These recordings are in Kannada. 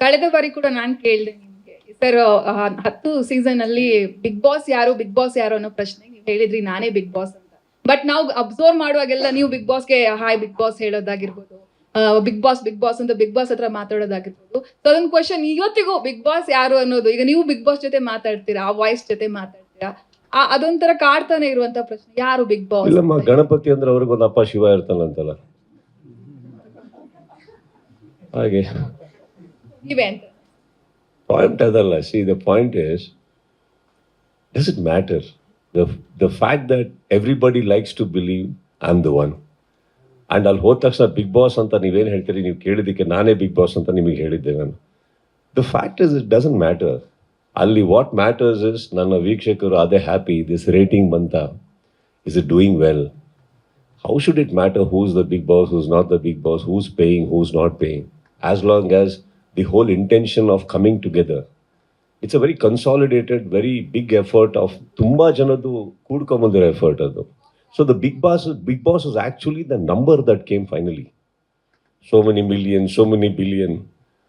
ಕಳೆದ ಬಾರಿ ಕೂಡ ನಾನು ಕೇಳಿದೆ ನಿಮ್ಗೆ ಸರ್ ಹತ್ತು ಸೀಸನ್ ಅಲ್ಲಿ ಬಿಗ್ ಬಾಸ್ ಯಾರು ಬಿಗ್ ಬಾಸ್ ಯಾರು ಅನ್ನೋ ಪ್ರಶ್ನೆ ನೀವು ಹೇಳಿದ್ರಿ ನಾನೇ ಬಿಗ್ ಬಾಸ್ ಅಂತ ಬಟ್ ನಾವು ಅಬ್ಸರ್ವ್ ಮಾಡುವಾಗೆಲ್ಲ ನೀವು ಬಿಗ್ ಬಾಸ್ಗೆ ಹಾಯ್ ಬಿಗ್ ಬಾಸ್ ಹೇಳೋದಾಗಿರ್ಬೋದು ಬಿಗ್ ಬಾಸ್ ಬಿಗ್ ಬಾಸ್ ಅಂತ ಬಿಗ್ ಬಾಸ್ ಹತ್ರ ಮಾತಾಡೋದಾಗಿರ್ಬೋದು ಸೊ ಅದೊಂದು ಕ್ವಶನ್ ಇವತ್ತಿಗೂ ಬಿಗ್ ಬಾಸ್ ಯಾರು ಅನ್ನೋದು ಈಗ ನೀವು ಬಿಗ್ ಬಾಸ್ ಜೊತೆ ಮಾತಾಡ್ತೀರಾ ಆ ವಾಯ್ಸ್ ಜೊತೆ ಮಾತಾಡ್ತೀರಾ ಆ ಅದೊಂಥರ ಕಾಡ್ತಾನೆ ಇರುವಂತ ಪ್ರಶ್ನೆ ಯಾರು ಬಿಗ್ ಬಾಸ್ ಇಲ್ಲಮ್ಮ ಗಣಪತಿ ಅಂದ್ರೆ ಅವ್ರಿಗೊಂದು ಅಪ್ಪ ಶಿವ ಇರ್ತಾನಂತಲ್ಲ ಹಾಗೆ ನೀವೇ ಅಂತ ಪಾಯಿಂಟ್ ಅದಲ್ಲ see the point is does it matter the the fact that everybody likes to believe I am the one and ಅಲ್ಲಿ ಹೋದ ತಕ್ಷಣ ಬಿಗ್ ಬಾಸ್ ಅಂತ ನೀವೇನು ಹೇಳ್ತೀರಿ? ನೀವು ಕೇಳಿದ್ದಕ್ಕೆ ನಾನೇ ಬಿಗ್ ಬಾಸ್ ಅಂತ ನಿಮಗೆ ಹೇಳಿದ್ದೆ ನಾನು. The fact is it doesn't matter ಅಲ್ಲಿ ವಾಟ್ ಮ್ಯಾಟರ್ಸ್ ಇಸ್ ನನ್ನ ವೀಕ್ಷಕರು ಅದೇ ಹ್ಯಾಪಿ ದಿಸ್ ರೇಟಿಂಗ್ ಬಂತ. Is it doing well how should it matter who's the Bigg Boss who's not the Bigg Boss who's paying who's not paying as long as the whole intention of coming together it's a very consolidated very big effort of ತುಂಬ ಜನದ್ದು ಕೂಡ್ಕೊಂಬಂದಿರೋ ಎಫರ್ಟ್ ಅದು so the Bigg Boss Bigg Boss is actually the number that came finally so many million so many billion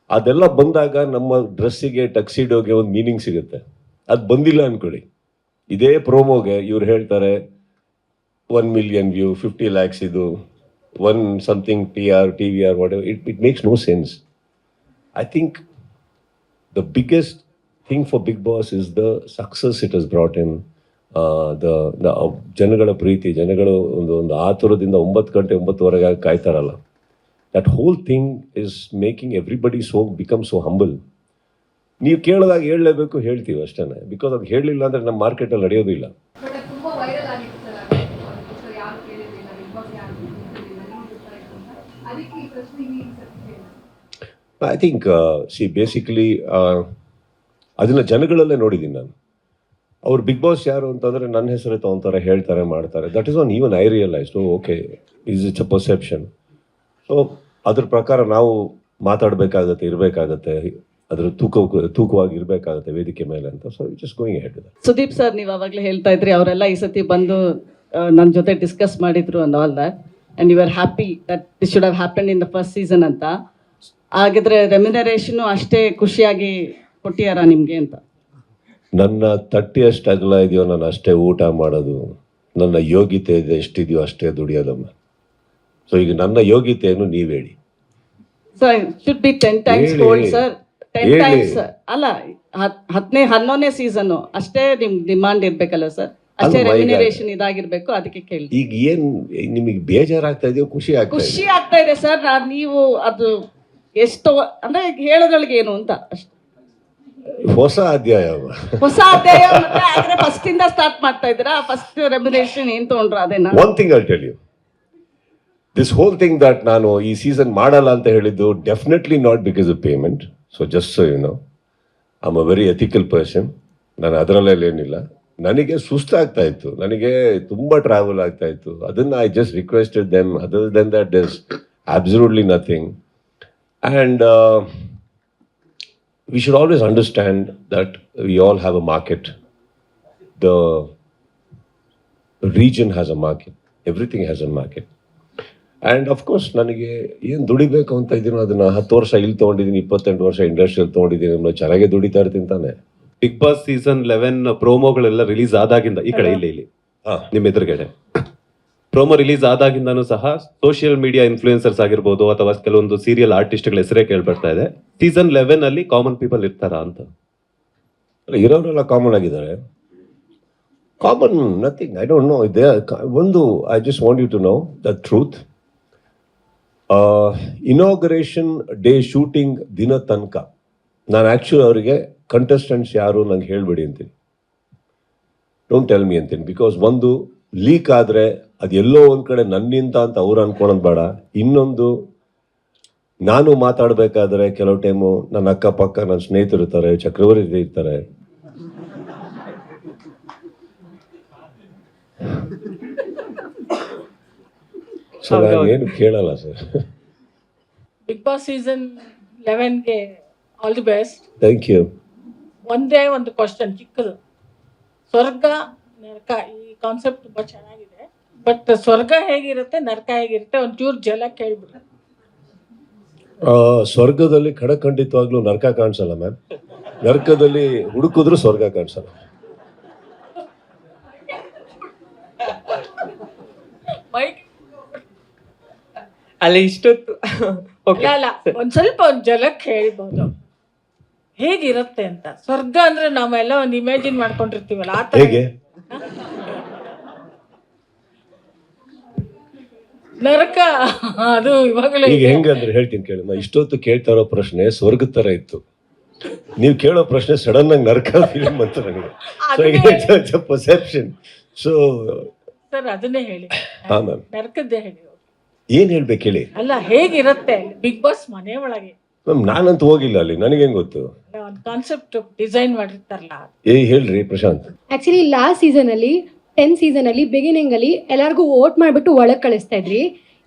ಅದೆಲ್ಲ ಬಂದಾಗ ನಮ್ಮ ಡ್ರೆಸ್ಸಿಗೆ, ಟಕ್ಸಿಡೋಗೆ ಒಂದು ಮೀನಿಂಗ್ ಸಿಗುತ್ತೆ. ಅದು ಬಂದಿಲ್ಲ ಅಂದ್ಕೊಳ್ಳಿ ಇದೇ ಪ್ರೋಮೋಗೆ ಇವ್ರು ಹೇಳ್ತಾರೆ one million view fifty lakhs ಇದು one something T R T V R what it it makes no sense I think the biggest thing for Big Boss is the success it has brought in. Uh, the the uh, ಜನಗಳ ಪ್ರೀತಿ ಜನಗಳು ಒಂದು ಒಂದು ಆತುರದಿಂದ ಒಂಬತ್ತು ಗಂಟೆ ಒಂಬತ್ತುವರೆಗೆ ಕಾಯ್ತಾರಲ್ಲ. That whole thing is making everybody so become so humble ನೀವು ಕೇಳಿದಾಗ ಹೇಳಲೇಬೇಕು ಹೇಳ್ತೀವಿ ಅಷ್ಟೇ ಬಿಕಾಸ್ ಅದು ಹೇಳಲಿಲ್ಲ ಅಂದರೆ ನಮ್ಮ ಮಾರ್ಕೆಟಲ್ಲಿ ನಡೆಯೋದು ಐ ಥಿಂಕ್ ಸಿ ಬೇಸಿಕಲಿ ಅದನ್ನ ಜನಗಳಲ್ಲೇ ನೋಡಿದ್ದೀನಿ ನಾನು. ಅವ್ರು ಬಿಗ್ ಬಾಸ್ ಯಾರು ಅಂತಂದರೆ ನನ್ನ ಹೆಸರು ತೊಗೊಂತಾರೆ, ಹೇಳ್ತಾರೆ, ಮಾಡ್ತಾರೆ. That is one even I realise okay is it's a perception so ಅದ್ರ ಪ್ರಕಾರ ನಾವು ಮಾತಾಡಬೇಕಾಗತ್ತೆ, ಇರಬೇಕಾಗತ್ತೆ, ಅದ್ರ ತೂಕ, ತೂಕವಾಗಿ ಇರಬೇಕಾಗತ್ತೆ ವೇದಿಕೆ ಮೇಲೆ ಅಂತ. So it's going head Sudeep sir, ನೀವು ಅವಾಗಲೇ ಹೇಳ್ತಾ ಇದ್ರಿ, ಅವರೆಲ್ಲ ಈ ಸತಿ ಬಂದು ನನ್ನ ಜೊತೆ ಡಿಸ್ಕಸ್ ಮಾಡಿದ್ರು all that and you are happy that this should happen in the first season ಅಂತ. ಹಾಗಿದ್ರೆ ರೆಮ್ಯುನರೇಷನು ಅಷ್ಟೇ ಖುಷಿಯಾಗಿ ಕೊಟ್ಟಿಯಾರ ನಿಮಗೆ ಅಂತ. ನನ್ನ ತಟ್ಟಿ ಎಷ್ಟು ಅಗಲ ಇದೆಯೋ ನಾನು ಅಷ್ಟೇ ಊಟ ಮಾಡೋದು ನನ್ನ ಯೋಗ್ಯತೆ ಇದೆ ಎಷ್ಟಿದೆಯೋ ಅಷ್ಟೇ ದುಡಿಯೋದಮ್ಮ. ಸೊ ಈಗ ನನ್ನ ಯೋಗ್ಯತೆಯನ್ನು ನೀವು ಹೇಳಿ sir should be ten times ಹೇಳಿ. Sir ten. ಟೈಮ್ಸ್ ಅಲ್ಲ ಹತ್- ಹತ್ತನೇ ಹನ್ನೊಂದನೇ ಸೀಸನ್ ಅಷ್ಟೇ ನಿಮ್ ಡಿಮಾಂಡ್ ಇರ್ಬೇಕಲ್ಲ ಸರ್ ಅಷ್ಟೇ ರೆಮ್ಯುನರೇಷನ್ ಇದಾಗಿರ್ಬೇಕು ಅದಕ್ಕೆ ಕೇಳಿ ಈಗ ಏನ್ ನಿಮಗೆ ಬೇಜಾರಾಗ್ತಾ ಇದೆಯೋ ಖುಷಿ ಆಗ್ತಾ ಇದೆ ಖುಷಿ ಆಗ್ತಾ ಇದೆ ಸರ್ ನೀವು ಅದು ಎಷ್ಟು ಅಂದ್ರೆ ಹೇಳೋದ್ರೊಳಗೆ ಏನು ಅಂತ ಅಷ್ಟೇ. ಹೊಸ ಅಧ್ಯಾಯ ಹೊಸ ಅಧ್ಯಾಯ ಆದ್ರೆ ಫಸ್ಟ್ ಇಂದ ಸ್ಟಾರ್ಟ್ ಮಾಡ್ತಾ ಇದ್ದೀರಾ? ಫಸ್ಟ್ ರೆಮ್ಯುನೇಷನ್ ಏನ್ ತಗೊಂಡ್ರೆ ಅದೇನ one thing I tell you this whole thing that ನಾನು ಈ ಸೀಸನ್ ಮಾಡಲ್ಲ ಅಂತ ಹೇಳಿದ್ದು definitely not because of payment so just so you know am a very ethical person ನಾನು ಅದರಲ್ಲೆಲ್ಲ ಏನಿಲ್ಲ. ನನಗೆ ಸುಸ್ತಾಗ್ತಾ ಇತ್ತು. ನನಗೆ ತುಂಬ ಟ್ರಾವೆಲ್ ಆಗ್ತಾ ಇತ್ತು. ಅದನ್ನು I just requested them other than that is absolutely nothing and we should always understand that we all have a market. The region has a market. Everything has a market. And of course ನನಗೆ ಏನು ದುಡಿಬೇಕು ಅಂತ ಇದ್ದೀನೋ ಅದನ್ನು ಹತ್ತು ವರ್ಷ ಇಲ್ಲಿ ತೊಗೊಂಡಿದ್ದೀನಿ ಇಪ್ಪತ್ತೆಂಟು ವರ್ಷ ಇಂಡಸ್ಟ್ರಿಯಲ್ಲಿ ತೊಗೊಂಡಿದ್ದೀನಿ ಅನ್ನೋ ಚೆನ್ನಾಗೇ ದುಡಿತಾ ಇರ್ತೀನಿ ತಾನೆ ಬಿಗ್ ಬಾಸ್ ಸೀಸನ್ ಲೆವೆನ್ ಪ್ರೋಮೋಗಳೆಲ್ಲ ರಿಲೀಸ್ ಆದಾಗಿಂದ ಈ ಕಡೆ ಇಲ್ಲಿ ಇಲ್ಲಿ ಹಾಂ ನಿಮ್ಮ ಎದುರುಗಡೆ ಪ್ರೋಮೋ ರಿಲೀಸ್ ಆದಾಗಿಂದನೂ ಸಹ ಸೋಷಿಯಲ್ ಮೀಡಿಯಾ ಇನ್ಫ್ಲೂಯೆನ್ಸರ್ಸ್ ಆಗಿರ್ಬೋದು ಅಥವಾ ಕೆಲವೊಂದು ಸೀರಿಯಲ್ ಆರ್ಟಿಸ್ಟ್ಗಳ ಹೆಸರೇ ಕೇಳ್ಬರ್ತಾ ಇದೆ. ಸೀಸನ್ ಲೆವೆನ್ ಅಲ್ಲಿ ಕಾಮನ್ ಪೀಪಲ್ ಇರ್ತಾರಾ ಅಂತ? ಇರೋರೆಲ್ಲ ಕಾಮನ್ ಆಗಿದ್ದಾರೆ. Common nothing I don't know ಇದೆ ಒಂದು I just want you to know the truth inauguration day shooting ದಿನ ತನಕ. ನಾನು ಆ್ಯಕ್ಚುಲಿ ಅವರಿಗೆ ಕಂಟೆಸ್ಟೆಂಟ್ಸ್ ಯಾರು ನಂಗೆ ಹೇಳಬೇಡಿ ಅಂತೀನಿ. ಡೋಂಟ್ ಟೆಲ್ ಮಿ ಅಂತೀನಿ ಬಿಕಾಸ್ ಒಂದು ಲೀಕ್ ಆದರೆ ಅದು ಎಲ್ಲೋ ಒಂದು ಕಡೆ ನನ್ನಿಂದ ಅಂತ ಅವ್ರು ಅನ್ಕೊಳೋದು ಬೇಡ. ಇನ್ನೊಂದು ನಾನು ಮಾತಾಡಬೇಕಾದ್ರೆ ಕೆಲವು ಟೈಮು ನನ್ನ ಅಕ್ಕಪಕ್ಕ ನನ್ನ ಸ್ನೇಹಿತರು ಇರ್ತಾರೆ ಚಕ್ರವರ್ತಿ ಇರ್ತಾರೆ. ಸರ್ ಏನು ಕೇಳಲ್ಲ sir Bigg Boss season ಲೆವೆನ್ಗೆ all the best thank you ಒಂದೇ ಒಂದು ಕ್ವಶನ್ ಚಿಕ್ಕದು. ಸ್ವರ್ಗ ನರಕ ಈ ಕಾನ್ಸೆಪ್ಟ್ ತುಂಬಾ ಚೆನ್ನಾಗಿದೆ. ಬಟ್ ಸ್ವರ್ಗ ಹೇಗಿರುತ್ತೆ ನರಕ ಹೇಗಿರುತ್ತೆ ಒಂಚೂರು ಜಲ ಕೇಳ್ಬಿಡ. ಆ, ಸ್ವರ್ಗದಲ್ಲಿ ಖಡಖಂಡಿತವಾಗ್ಲೂ ನರಕ ಕಾಣಿಸಲ್ಲ ಮ್ಯಾಮ್. ನರಕದಲ್ಲಿ ಹುಡುಕಿದ್ರು ಸ್ವರ್ಗ ಕಾಣಿಸಲ್ಲ. ಅಲ್ಲಿ ಇಷ್ಟೊತ್ತು. ಅಲ್ಲ ಒಂದ್ ಸ್ವಲ್ಪ ಒಂದ್ ಜಲಕ್ಕೆ ಹೇಳ್ಬೋದು ಹೇಗಿರುತ್ತೆ ಅಂತ. ಸ್ವರ್ಗ ಅಂದ್ರೆ ನಾವೆಲ್ಲ ಒಂದ್ ಇಮ್ಯಾಜಿನ್ ಮಾಡ್ಕೊಂಡಿರ್ತೀವಲ್ಲ ಆ ತರ ಹೇಗೆ? ನರಕ. ಅದು ಇವಾಗಲೇ ಈಗ ಹೆಂಗಂದ್ರೆ ಹೇಳ್ತೀನಿ ಕೇಳಿ ನಾ ಇಷ್ಟೊತ್ತು ಕೇಳ್ತಾ ಇರೋ ಪ್ರಶ್ನೆ ಸ್ವರ್ಗದ ತರ ಇತ್ತು. ನೀವು ಕೇಳೋ ಪ್ರಶ್ನೆ ಸಡನ್ ಆಗಿ ನರಕ ಫಿಲ್ಮ್ ಅಂತ ನನಗೆ. ಪರ್ಸೆಪ್ಷನ್ ಸೊ ಸರ್ ಅದನ್ನೇ ಹೇಳಿ. ಹಾ ಮ್ಯಾಮ್ ನರಕದ್ದೇ ಹೇಳಿ ಏನ್ ಹೇಳ್ಬೇಕು ಹೇಳಿ? ಅಲ್ಲ ಹೇಗಿರುತ್ತೆ? ಬಿಗ್ ಬಾಸ್ ಮನೆ ಒಳಗೆ. ಮ್ಯಾಮ್ ನಾನಂತೂ ಹೋಗಿಲ್ಲ ಅಲ್ಲಿ. ನನಗೆ ಹೆಂಗ್ ಗೊತ್ತು? ಒಂದು ಕಾನ್ಸೆಪ್ಟ್ ಡಿಸೈನ್ ಮಾಡಿರ್ತಾರಲ್ಲ. ಏ ಹೇಳ್ರಿ ಪ್ರಶಾಂತ್. ಆಕ್ಚುಲಿ ಲಾಸ್ಟ್ ಸೀಸನ್ ಅಲ್ಲಿ ಟೆನ್ ಸೀಸನ್ ಅಲ್ಲಿ ಬಿಗಿನಿಂಗ್ ಅಲ್ಲಿ ಎಲ್ಲರಿಗೂ ವೋಟ್ ಮಾಡಿಬಿಟ್ಟು ಒಳಗೆ ಕಳಿಸ್ತಾ ಇದ್ರಿ.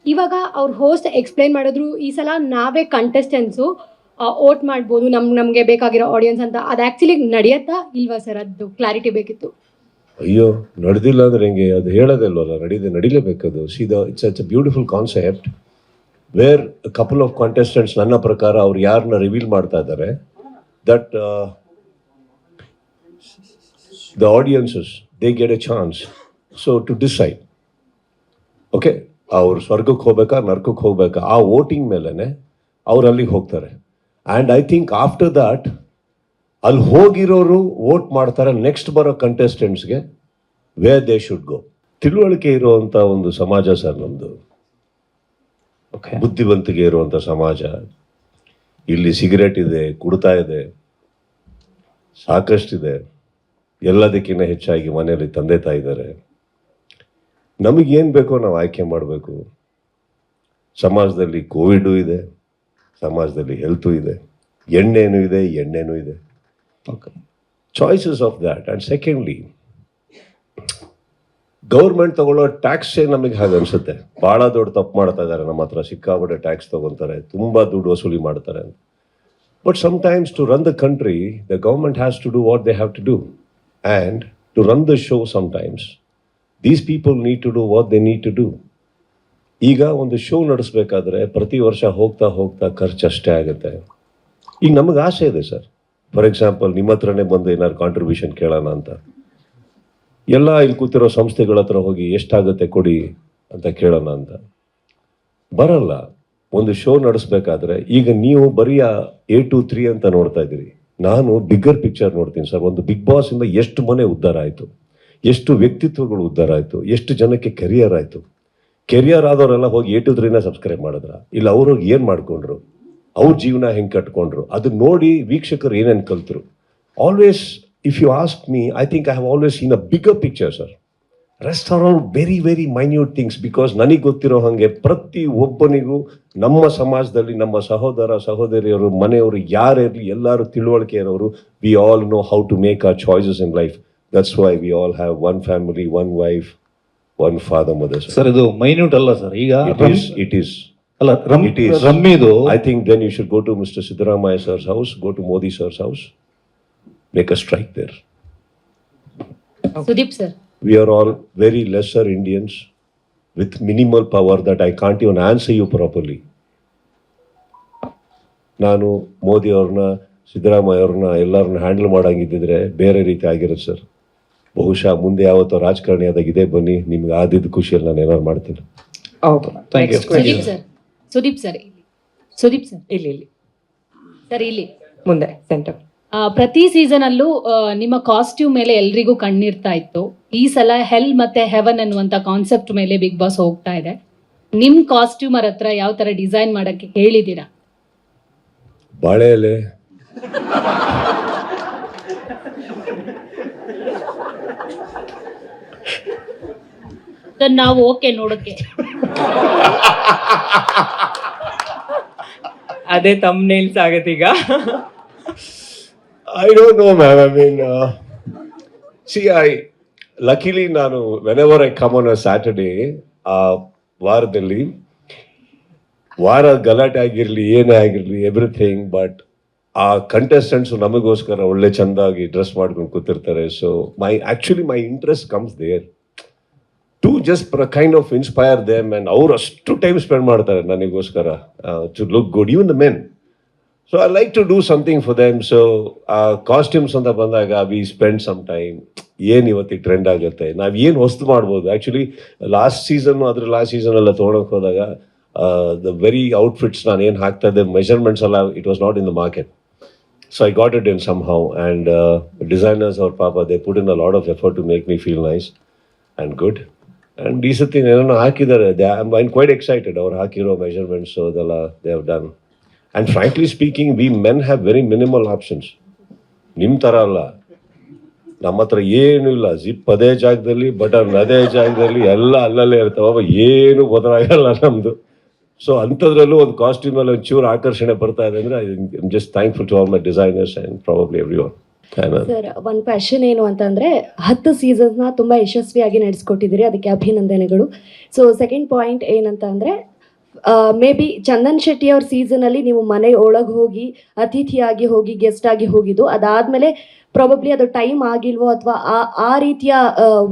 ಇವಾಗ ಅವ್ರ ಹೋಸ್ಟ್ ಎಕ್ಸ್ಪ್ಲೈನ್ ಮಾಡಿದ್ರು, ಈ ಸಲ ನಾವೇ ಕಂಟೆಸ್ಟೆನ್ಸು ವೋಟ್ ಮಾಡ್ಬೋದು, ನಮ್, ನಮಗೆ ಬೇಕಾಗಿರೋ ಆಡಿಯನ್ಸ್ ಅಂತ. ಅದು ಆಕ್ಚುಲಿ ನಡೆಯತ್ತಾ ಇಲ್ವಾ ಸರ್ ಅದು ಕ್ಲಾರಿಟಿ ಬೇಕಿತ್ತು. ಅಯ್ಯೋ, ನಡೆದಿಲ್ಲ ಅಂದ್ರೆ ಹೆಂಗೆ? ಅದು ಹೇಳೋದಲ್ವಲ್ಲ ನಡೀದೆ ನಡಿಲೇಬೇಕದು ಸೀದಾ it's it's a beautiful concept where couple of contestants ನನ್ನ ಪ್ರಕಾರ ಅವ್ರು ಯಾರನ್ನ ರಿವೀಲ್ ಮಾಡ್ತಾ ಇದ್ದಾರೆ that the audiences they get a chance so to decide okay ಅವ್ರು ಸ್ವರ್ಗಕ್ಕೆ ಹೋಗ್ಬೇಕಾ ನರ್ಕಕ್ಕೆ ಹೋಗ್ಬೇಕಾ? ಆ ವೋಟಿಂಗ್ ಮೇಲೇ ಅವ್ರು ಅಲ್ಲಿಗೆ ಹೋಗ್ತಾರೆ. And I think after that ಅಲ್ಲಿ ಹೋಗಿರೋರು ವೋಟ್ ಮಾಡ್ತಾರೆ ನೆಕ್ಸ್ಟ್ ಬರೋ ಕಂಟೆಸ್ಟೆಂಟ್ಸ್ಗೆ ವೇ ದೇ ಶುಡ್ ಗೋ ತಿಳುವಳಿಕೆ ಇರುವಂಥ ಒಂದು ಸಮಾಜ ಸರ್ ನಮ್ಮದು ಓಕೆ ಬುದ್ಧಿವಂತಿಕೆ ಇರುವಂಥ ಸಮಾಜ. ಇಲ್ಲಿ ಸಿಗರೇಟ್ ಇದೆ ಕುಡ್ತಾ ಇದೆ ಸಾಕಷ್ಟಿದೆ. ಎಲ್ಲದಕ್ಕಿಂತ ಹೆಚ್ಚಾಗಿ ಮನೆಯಲ್ಲಿ ತಂದೆ ತಾಯಿದ್ದಾರೆ. ನಮಗೇನು ಬೇಕೋ ನಾವು ಆಯ್ಕೆ ಮಾಡಬೇಕು. ಸಮಾಜದಲ್ಲಿ ಕೋವಿಡು ಇದೆ ಸಮಾಜದಲ್ಲಿ ಹೆಲ್ತು ಇದೆ ಎಣ್ಣೆನೂ ಇದೆ ಎಣ್ಣೆನೂ ಇದೆ. Okay of that and secondly government ತಗೊಳ್ಳೋ ಟ್ಯಾಕ್ಸೇ ನಮಗೆ ಹಾಗೆ ಅನಿಸುತ್ತೆ. ಭಾಳ ದೊಡ್ಡ ತಪ್ಪು ಮಾಡ್ತಾ ಇದ್ದಾರೆ ನಮ್ಮ ಹತ್ರ ಸಿಕ್ಕಾಪಟ್ಟೆ ಟ್ಯಾಕ್ಸ್ ತೊಗೊತಾರೆ. ತುಂಬ ದುಡ್ಡು ವಸೂಲಿ ಮಾಡ್ತಾರೆ ಅಂತ. But sometimes to run the country the government has to do what they have to do and to run the show sometimes, these people need to do what they need to do. ಈಗ ಒಂದು ಶೋ ನಡೆಸಬೇಕಾದ್ರೆ ಪ್ರತಿ ವರ್ಷ ಹೋಗ್ತಾ ಹೋಗ್ತಾ ಖರ್ಚು ಅಷ್ಟೇ ಆಗುತ್ತೆ. ಈಗ ನಮಗೆ ಆಸೆ ಇದೆ ಸರ್. ಫಾರ್ ಎಕ್ಸಾಂಪಲ್ ನಿಮ್ಮ ಹತ್ರನೇ ಬಂದು ಏನಾದ್ರು ಕಾಂಟ್ರಿಬ್ಯೂಷನ್ ಕೇಳೋಣ ಅಂತ. ಎಲ್ಲ ಇಲ್ಲಿ ಕೂತಿರೋ ಸಂಸ್ಥೆಗಳ ಹತ್ರ ಹೋಗಿ ಎಷ್ಟಾಗುತ್ತೆ ಕೊಡಿ ಅಂತ ಕೇಳೋಣ ಅಂತ. ಬರಲ್ಲ. ಒಂದು ಶೋ ನಡೆಸಬೇಕಾದ್ರೆ ಈಗ ನೀವು ಬರೀ ಎ ಟು ತ್ರೀ ಅಂತ ನೋಡ್ತಾ ಇದ್ದೀರಿ. ನಾನು ಬಿಗ್ಗರ್ ಪಿಕ್ಚರ್ ನೋಡ್ತೀನಿ ಸರ್. ಒಂದು ಬಿಗ್ ಬಾಸ್ ಇಂದ ಎಷ್ಟು ಮನೆ ಉದ್ಧಾರ ಆಯಿತು? ಎಷ್ಟು ವ್ಯಕ್ತಿತ್ವಗಳು ಉದ್ಧಾರ ಆಯಿತು? ಎಷ್ಟು ಜನಕ್ಕೆ ಕೆರಿಯರ್ ಆಯಿತು? ಕೆರಿಯರ್ ಆದವರೆಲ್ಲ ಹೋಗಿ ಟು ಸಬ್ಸ್ಕ್ರೈಬ್ ಮಾಡಿದ್ರ? ಇಲ್ಲ ಅವ್ರಿಗೆ ಏನು ಮಾಡ್ಕೊಂಡ್ರು? ಅವ್ರ ಜೀವನ ಹೆಂಗೆ ಕಟ್ಕೊಂಡ್ರು? ಅದು ನೋಡಿ ವೀಕ್ಷಕರು ಏನೇನು ಕಲ್ತರು? Always if you ask me I think I have always in a bigger picture sir rest are all very very minute things because ನನಗೆ ಗೊತ್ತಿರೋ ಹಾಗೆ ಪ್ರತಿ ಒಬ್ಬನಿಗೂ ನಮ್ಮ ಸಮಾಜದಲ್ಲಿ ನಮ್ಮ ಸಹೋದರ ಸಹೋದರಿಯರು ಮನೆಯವರು ಯಾರಿರಲಿ ಎಲ್ಲರೂ ತಿಳುವಳಿಕೆ ಇರೋರು we all know how to make our choices in life that's why we all have one family one wife one father mother sir ಇದು ಮೈನ್ಯೂಟ್ ಅಲ್ಲ ಸರ್ ಈಗ ಇಟ್ ಈಸ್ ಇಟ್ ಈಸ್ ಅಲ್ಲ rum It is. ರಮ್ಮಿದು I think then you should go to mister Siddaramaiah sir's house go to Modi sir's house make a strike there Sudeep sir We are all very lesser Indians with minimal power that I can't even answer you properly. ನಾನು ಮೋದಿ ಅವ್ರನ್ನ ಸಿದ್ದರಾಮಯ್ಯ ಅವ್ರನ್ನ ಎಲ್ಲರನ್ನ ಹ್ಯಾಂಡಲ್ ಮಾಡೋಂಗಿದ್ದಿದ್ರೆ ಬೇರೆ ರೀತಿ ಆಗಿರೋದು ಸರ್. ಬಹುಶಃ ಮುಂದೆ ಯಾವತ್ತೋ ರಾಜಕಾರಣಿ ಆದಾಗ ಇದೆ ಬನ್ನಿ ನಿಮ್ಗೆ ಆದಿದ್ದು ಖುಷಿಯಲ್ಲಿ ನಾನು ಏನಾದ್ರು ಮಾಡ್ತೀನಿ. Okay Thank you. Sudeep sir. Sudeep sir ಇಲ್ಲಿ. ಸುದೀಪ್ ಸರ್. ಇಲ್ಲಿ ಇಲ್ಲಿ. ಸರ್ ಇಲ್ಲಿ. ಮುಂದೆ ಸೆಂಟರ್ ಪ್ರತಿ ಸೀಸನ್ ಅಲ್ಲೂ ನಿಮ್ಮ ಕಾಸ್ಟ್ಯೂಮ್ ಮೇಲೆ ಎಲ್ರಿಗೂ ಕಣ್ಣಿರ್ತಾ ಇತ್ತು. ಈ ಸಲ ಹೆಲ್ ಮತ್ತೆ ಹೆವನ್ ಅನ್ನುವಂತ ಕಾನ್ಸೆಪ್ಟ್ ಮೇಲೆ ಬಿಗ್ ಬಾಸ್ ಹೋಗ್ತಾ ಇದೆ. ನಿಮ್ ಕಾಸ್ಟ್ಯೂಮರ್ ಹತ್ರ ಯಾವ ತರ ಡಿಸೈನ್ ಮಾಡಕ್ಕೆ ಹೇಳಿದೀರಾ ಬಾಳೆ ಎಲೆ ನಾವು ಓಕೆ ನೋಡಕ್ಕೆ ಅದೇ ತಮ್ನೇಲ್ಸ್ ಆಗತ್ತೀಗ I don't know ma'am I mean see I luckily ನಾನು, whenever I come on a Saturday ಆ, ವಾರದಲ್ಲಿ, ವಾರ ಗಲಾಟೆ ಆಗಿರಲಿ, ಏನೇ ಆಗಿರಲಿ ಎವ್ರಿಥಿಂಗ್ ಬಟ್ ಆ ಕಂಟೆಸ್ಟೆಂಟ್ಸು ನಮಗೋಸ್ಕರ ಒಳ್ಳೆ ಚೆಂದಾಗಿ ಡ್ರೆಸ್ ಮಾಡ್ಕೊಂಡು ಕೂತಿರ್ತಾರೆ. So my actually my interest comes there to just ಪ್ರ kind of inspire them and ಅವ್ರು ಅಷ್ಟು ಟೈಮ್ ಸ್ಪೆಂಡ್ ಮಾಡ್ತಾರೆ ನನಗೋಸ್ಕರ. To look good even the men so I like to do something for them so costumes ಅಂತ ಬಂದಾಗ ವಿ ಸ್ಪೆಂಡ್ ಸಮ್ ಟೈಮ್ ಏನು ಇವತ್ತಿಗೆ ಟ್ರೆಂಡ್ ಆಗುತ್ತೆ? ನಾವು ಏನು ಹೊಸ್ತು ಮಾಡ್ಬೋದು? ಆ್ಯಕ್ಚುಲಿ ಲಾಸ್ಟ್ ಸೀಸನ್ ಅದ್ರ ಲಾಸ್ಟ್ ಸೀಸನ್ ಎಲ್ಲ ತೊಗೊಳಕ್ಕೆ ಹೋದಾಗ ದ ವೆರಿ ಔಟ್ಫಿಟ್ಸ್ ನಾನು ಏನು ಹಾಕ್ತಾ ಇದ್ದೆ ಮೆಷರ್ಮೆಂಟ್ಸ್ ಎಲ್ಲ it was not in the market so I got it in somehow and designers ಅವ್ರ ಪಾಪ they put in a lot of effort to make me feel nice and good and ಈ ಸತಿ ಏನೋ ಹಾಕಿದ್ದಾರೆ. ದೇ ಐ ಕ್ವೈಟ್ ಎಕ್ಸೈಟೆಡ್ ಅವ್ರು ಹಾಕಿರೋ ಮೆಷರ್ಮೆಂಟ್ಸ್ ಅದೆಲ್ಲ they have done and frankly speaking we men have very minimal options ನಿಮ್ಮ ಥರ ಅಲ್ಲ. ನಮ್ಮ ಹತ್ರ ಏನೂ ಇಲ್ಲ. ಜಿಪ್ ಅದೇ ಜಾಗದಲ್ಲಿ ಬಟನ್ ಅದೇ ಜಾಗದಲ್ಲಿ, ಎಲ್ಲ ಅಲ್ಲಲ್ಲೇ ಇರ್ತಾವ ಏನು ಬದಲಾಗಲ್ಲ ನಮ್ಮದು ಸೊ ಅಂಥದ್ರಲ್ಲೂ ಒಂದು ಕಾಸ್ಟ್ಯೂಮ್ ಅಲ್ಲಿ ಒಂಚೂರು ಆಕರ್ಷಣೆ ಬರ್ತಾ ಇದೆ ಅಂದರೆ I just thankful to all my designers and probably every one sir ಒಂದು ಪ್ಯಾಷನ್ ಏನು ಅಂತಂದರೆ ಹತ್ತು ಸೀಸನ್ಸ್ನ ತುಂಬ ಯಶಸ್ವಿಯಾಗಿ ನಡೆಸ್ಕೊಟ್ಟಿದ್ದೀರಿ. ಅದಕ್ಕೆ ಅಭಿನಂದನೆಗಳು. ಸೊ ಸೆಕೆಂಡ್ ಪಾಯಿಂಟ್ ಏನಂತ ಅಂದರೆ ಮೇ ಬಿ ಚಂದನ್ ಶೆಟ್ಟಿ ಅವ್ರ ಸೀಸನಲ್ಲಿ ನೀವು ಮನೆ ಒಳಗೆ ಹೋಗಿ, ಅತಿಥಿಯಾಗಿ ಹೋಗಿ ಗೆಸ್ಟ್ ಆಗಿ ಹೋಗಿದ್ದು, ಅದಾದ್ಮೇಲೆ ಪ್ರಾಬಬ್ಲಿ ಅದು ಟೈಮ್ ಆಗಿಲ್ವೋ ಅಥವಾ ಆ ಆ ರೀತಿಯ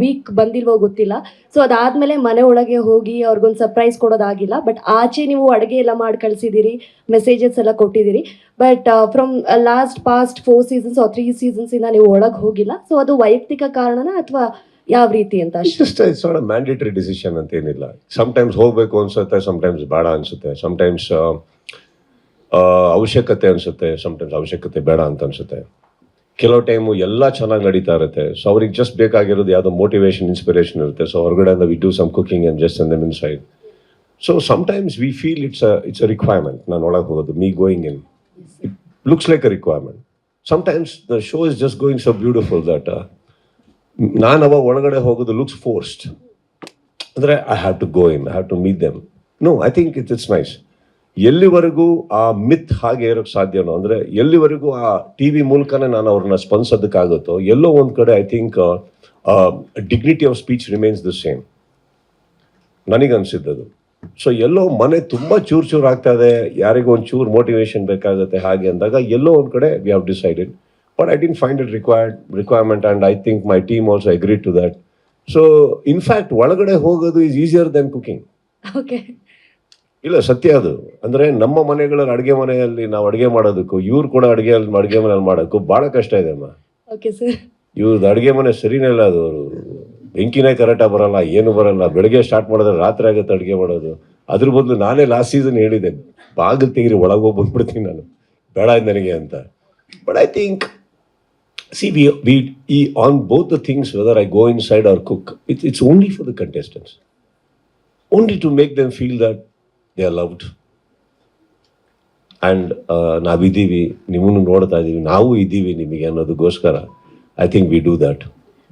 ವೀಕ್ ಬಂದಿಲ್ವೋ ಗೊತ್ತಿಲ್ಲ. ಸೊ ಅದಾದ್ಮೇಲೆ ಮನೆ ಒಳಗೆ ಹೋಗಿ ಅವ್ರಿಗೊಂದು ಸರ್ಪ್ರೈಸ್ ಕೊಡೋದಾಗಿಲ್ಲ. ಬಟ್ ಆಚೆ ನೀವು ಅಡುಗೆ ಎಲ್ಲ ಮಾಡಿ ಕಳಿಸಿದ್ದೀರಿ ಮೆಸೇಜಸ್ ಎಲ್ಲ ಕೊಟ್ಟಿದ್ದೀರಿ. But from last past four seasons three ಸೀಸನ್ಸಿಂದ ನೀವು ಒಳಗೆ ಹೋಗಿಲ್ಲ. ಸೊ ಅದು ವೈಯಕ್ತಿಕ ಕಾರಣನ ಅಥವಾ ಯಾವ ರೀತಿ ಅಂತ ಅ ಮ್ಯಾಂಡೇಟರಿ ಡಿಸಿಷನ್ ಅಂತ ಏನಿಲ್ಲ. ಸಮಟೈಮ್ಸ್ ಹೋಗಬೇಕು ಅನ್ಸುತ್ತೆ ಸಮಟೈಮ್ಸ್ ಬೇಡ ಅನ್ಸುತ್ತೆ. ಸಮಟೈಮ್ಸ್ ಅವಶ್ಯಕತೆ ಅನ್ಸುತ್ತೆ ಸಮ್ಟೈಮ್ಸ್ ಅವಶ್ಯಕತೆ ಬೇಡ ಅಂತ ಅನ್ಸುತ್ತೆ. ಕೆಲವು ಟೈಮು ಎಲ್ಲ ಚೆನ್ನಾಗಿ ನಡೀತಾ ಇರುತ್ತೆ. ಸೊ ಅವ್ರಿಗೆ ಜಸ್ಟ್ ಬೇಕಾಗಿರೋದು ಯಾವುದೋ ಮೋಟಿವೇಶನ್ ಇನ್ಸ್ಪಿರೇಷನ್ ಇರುತ್ತೆ. ಸೊ ಹೊರಗಡೆಯಿಂದ we do some cooking and just and me in side so sometimes we feel it's it's a requirement ನಾನು ಒಳಗೆ ಹೋಗೋದು me going in it looks like a requirement sometimes the show is just going so beautiful that ನಾನು ಅವ ಒಳಗಡೆ ಹೋಗೋದು ಲುಕ್ಸ್ ಫೋರ್ಸ್ಡ್ ಅಂದರೆ I have to go in I have to meet them no I think it it's nice ಎಲ್ಲಿವರೆಗೂ ಆ ಮಿತ್ ಹಾಗೆ ಇರೋಕ್ಕೆ ಸಾಧ್ಯನೋ, ಅಂದರೆ ಎಲ್ಲಿವರೆಗೂ ಆ ಟಿ ವಿ ಮೂಲಕನೇ ನಾನು ಅವ್ರನ್ನ ಸ್ಪಂದಿಸೋದಕ್ಕಾಗುತ್ತೋ, ಎಲ್ಲೋ ಒಂದು ಕಡೆ I think dignity of speech remains the same ನನಗನ್ಸಿದ್ದದು. So ಎಲ್ಲೋ ಮನೆ ತುಂಬ ಚೂರು ಚೂರು ಆಗ್ತಾ ಇದೆ, ಯಾರಿಗೂ ಒಂದು ಚೂರು ಮೋಟಿವೇಶನ್ ಬೇಕಾಗುತ್ತೆ ಹಾಗೆ ಅಂದಾಗ ಎಲ್ಲೋ ಒಂದು ಕಡೆ we have decided but I find find required requirement, requirement and I think my team agreed to to So, so fact, ಒಳಗಡೆ ಹೋಗೋದು is easier than cooking okay ಇಲ್ಲ ಸತ್ಯ ಅದು. ಅಂದ್ರೆ ನಮ್ಮ ಮನೆಗಳಲ್ಲಿ ಅಡುಗೆ ಮನೆಯಲ್ಲಿ ನಾವು ಅಡುಗೆ ಮಾಡೋದಕ್ಕೂ ಇವ್ರು ಕೂಡ ಅಡುಗೆ ಅಡುಗೆ ಮನೆಯಲ್ಲಿ ಮಾಡೋಕ್ಕೂ ಭಾಳ ಕಷ್ಟ ಇದೆ ಅಮ್ಮ. ಓಕೆ ಸರ್ ಇವ್ರದ್ದು ಅಡುಗೆ ಮನೆ ಸರಿನೇ ಇಲ್ಲ ಅದು ಬೆಂಕಿನೇ ಕರೆಕ್ಟಾಗಿ ಬರಲ್ಲ ಏನು ಬರಲ್ಲ. ಬೆಳಗ್ಗೆ ಸ್ಟಾರ್ಟ್ ಮಾಡಿದ್ರೆ ರಾತ್ರಿ ಆಗುತ್ತೆ ಅಡುಗೆ ಮಾಡೋದು. ಅದ್ರ ಬದಲು ನಾನೇ ಲಾಸ್ಟ್ ಸೀಸನ್ ಹೇಳಿದ್ದೆ ಬಾಗಿಲು ತೆಗಿರಿ ಒಳಗೆ ಹೋಗಿ ಬಂದ್ಬಿಡ್ತೀನಿ ನಾನು. ಬೇಡ ನನಗೆ ಅಂತ. But I think see we, we on both the things whether I go side or cook it's it's only for the contestants only to make them feel that they are loved and ನಾವಿದ್ದೀವಿ ನಿಮ್ಮನ್ನು ನೋಡ್ತಾ ಇದ್ದೀವಿ ನಾವು ಇದ್ದೀವಿ ನಿಮಗೆ ಅನ್ನೋದಕ್ಕೋಸ್ಕರ I think we do that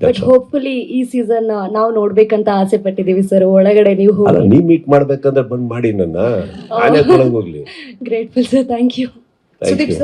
but hopefully ಈ ಸೀಸನ್ ನಾವು ನೋಡ್ಬೇಕಂತ ಆಸೆ ಪಟ್ಟಿದ್ದೀವಿ ಸರ್ ಒಳಗಡೆ ನೀವು ಅಲ್ಲ ಹೋಗಿ. ಮೀಟ್ ಮಾಡ್ಬೇಕಂದ್ರೆ ಬಂದ್ ಮಾಡಿ ನನ್ನ. ನಾನೇ ಕೊಡೋಗಿ ಹೋಗ್ಲಿ. Grateful sir thank you you